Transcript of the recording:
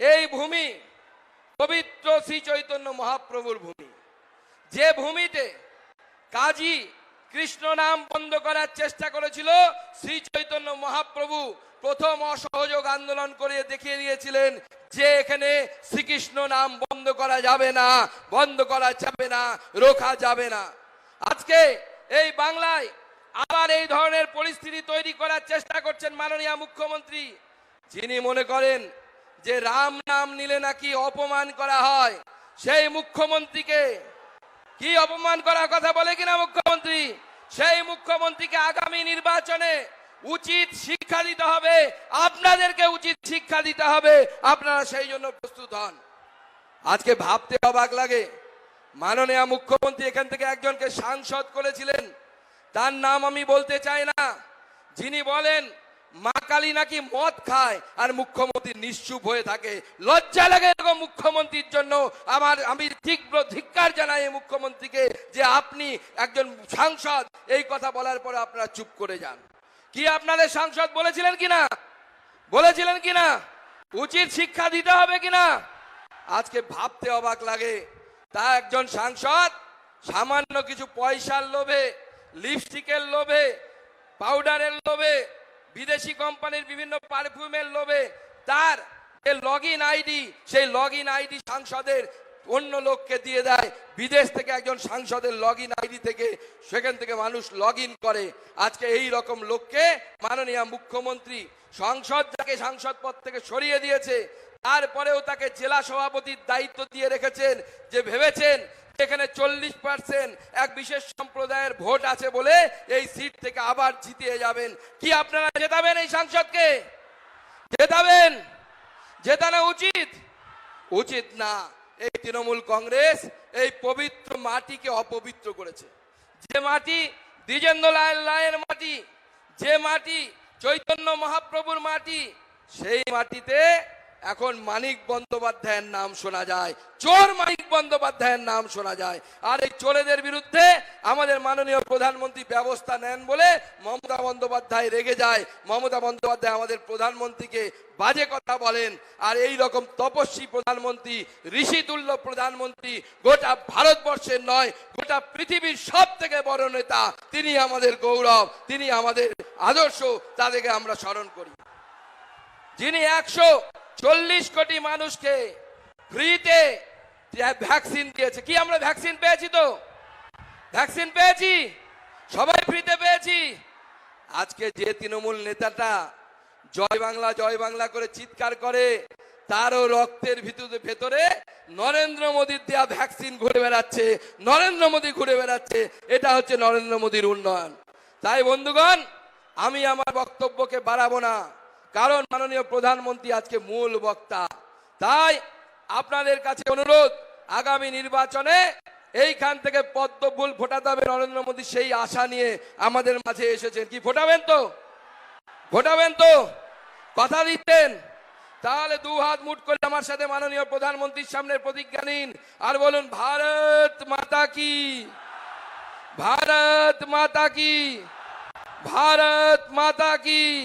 এই ভূমি, পবিত্র শ্রী চৈতন্য মহাপ্রভুর ভূমি। যে ভূমিতে কাজী কৃষ্ণ নাম বন্ধ করার চেষ্টা করেছিল শ্রী চৈতন্য মহাপ্রভু প্রথম অসহযোগ আন্দোলন করে দেখিয়ে দিয়েছিলেন যে এখানে শ্রীকৃষ্ণ নাম বন্ধ করা যাবে না, বন্ধ করা যাবে না, রোখা যাবে না। আজকে এই বাংলায় আবার এই ধরনের পরিস্থিতি তৈরি করার চেষ্টা করছেন মাননীয় মুখ্যমন্ত্রী। যিনি মনে করেন যে রাম নাম নিলে নাকি অপমান করা হয়? সেই মুখ্যমন্ত্রীকে কি অপমান করার কথা বলে কিনা মুখ্যমন্ত্রী? সেই মুখ্যমন্ত্রীকে আগামী নির্বাচনে উচিত শিক্ষা দিতে হবে। আপনাদেরকে উচিত শিক্ষা দিতে হবে। আপনারা সেই জন্য প্রস্তুত হন। আজকে ভাবতে অবাক লাগে। মাননীয় মুখ্যমন্ত্রী এখান থেকে একজনকে সাংসদ করেছিলেন। তার নাম আমি বলতে চাই না। যিনি বলেন মা কালী নাকি মদ খায় আর মুখ্যমন্ত্রী নিশ্চুপ হয়ে থাকে। লজ্জা লাগে এরকম মুখ্যমন্ত্রীর জন্য। আমার, আমি তীব্র ধিক্কার জানাই এই মুখ্যমন্ত্রীকে যে আপনি একজন সাংসদ। এই কথা বলার পরে আপনারা চুপ করে যান। কি আপনাদের সাংসদ বলেছিলেন কিনা? বলেছিলেন কিনা? উচিত শিক্ষা দিতে হবে কিনা? আজকে ভাবতে অবাক লাগে। তা একজন সাংসদ সামান্য কিছু পয়সার লোভে লিপস্টিকের লোভে পাউডারের লোভে বিদেশি কোম্পানির বিভিন্ন পারফিউমের লোভে তার যে লগ আইডি, সেই লগ আইডি সাংসদের অন্য লোককে দিয়ে দেয়। বিদেশ থেকে একজন সাংসদের লগ আইডি থেকে সেখান থেকে মানুষ লগ করে। আজকে এই রকম লোককে মাননীয় মুখ্যমন্ত্রী সংসদ যাকে সাংসদ পদ থেকে সরিয়ে দিয়েছে, তারপরেও তাকে জেলা সভাপতির দায়িত্ব দিয়ে রেখেছেন যে ভেবেছেন এখানে চল্লিশ পার্সেন্ট এক বিশেষ সম্প্রদায়ের ভোট আছে বলে এই সিট থেকে আবার জিতিয়ে যাবেন। কি আপনারা জেতাবেন এই সাংসদকে? জেতাবেন? জেতানো উচিত? উচিত না। এই তৃণমূল কংগ্রেস এই পবিত্র মাটিকে অপবিত্র করেছে। যে মাটি দ্বিজেন্দ্র লাল লায়ের মাটি, যে মাটি চৈতন্য মহাপ্রভুর মাটি, সেই মাটিতে এখন মানিক বন্দ্যোপাধ্যায়ের নাম শোনা যায়। চোর মানিক বন্দ্যোপাধ্যায়ের নাম শোনা যায়। আর এই চোরেদের বিরুদ্ধে আমাদের মাননীয় প্রধানমন্ত্রী ব্যবস্থা নেন বলে মমতা বন্দ্যোপাধ্যায় রেগে যায়। মমতা বন্দ্যোপাধ্যায় আমাদের প্রধানমন্ত্রীকে বাজে কথা বলেন। আর এই রকম তপস্বী প্রধানমন্ত্রী, ঋষিতুল্য প্রধানমন্ত্রী গোটা ভারতবর্ষের নয়, গোটা পৃথিবীর সব থেকে বড় নেতা, তিনি আমাদের গৌরব, তিনি আমাদের আদর্শ, তাদেরকে আমরা স্মরণ করি। যিনি একশো চল্লিশ কোটি মানুষকে ফ্রিতে ভ্যাকসিন দিয়েছে। কি আমরা ভ্যাকসিন পেয়েছি তো? ভ্যাকসিন পেয়েছি? সবাই ফ্রিতে পেয়েছি? আজকে যে তৃণমূল নেতাটা জয় বাংলা জয় বাংলা করে চিৎকার করে, তারও রক্তের ভিতরে ভেতরে নরেন্দ্র মোদীর দেয়া ভ্যাকসিন ঘুরে বেড়াচ্ছে। নরেন্দ্র মোদী ঘুরে বেড়াচ্ছে। এটা হচ্ছে নরেন্দ্র মোদীর উন্নয়ন। তাই বন্ধুগণ, আমি আমার বক্তব্যকে বাড়াবো না। কারণ মাননীয় প্রধানমন্ত্রী আজকে মূল বক্তা। তাই আপনাদের কাছে অনুরোধ, আগামী নির্বাচনে এইখান থেকে পদ্ম ফুল ফোটাতে হবে নরেন্দ্র মোদী সেই আশা নিয়ে আমাদের মাঝে এসেছেন। কি, ফোটাবেন তো? ফোটাবেন তো? কথা দিতেন তাহলে দু হাত মুট করে আমার সাথে মাননীয় প্রধানমন্ত্রীর সামনে প্রতিজ্ঞা নিন। আর বলুন, ভারত মাতা কি? ভারত মাতা কি? ভারত মাতা কি?